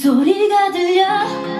소리가 들려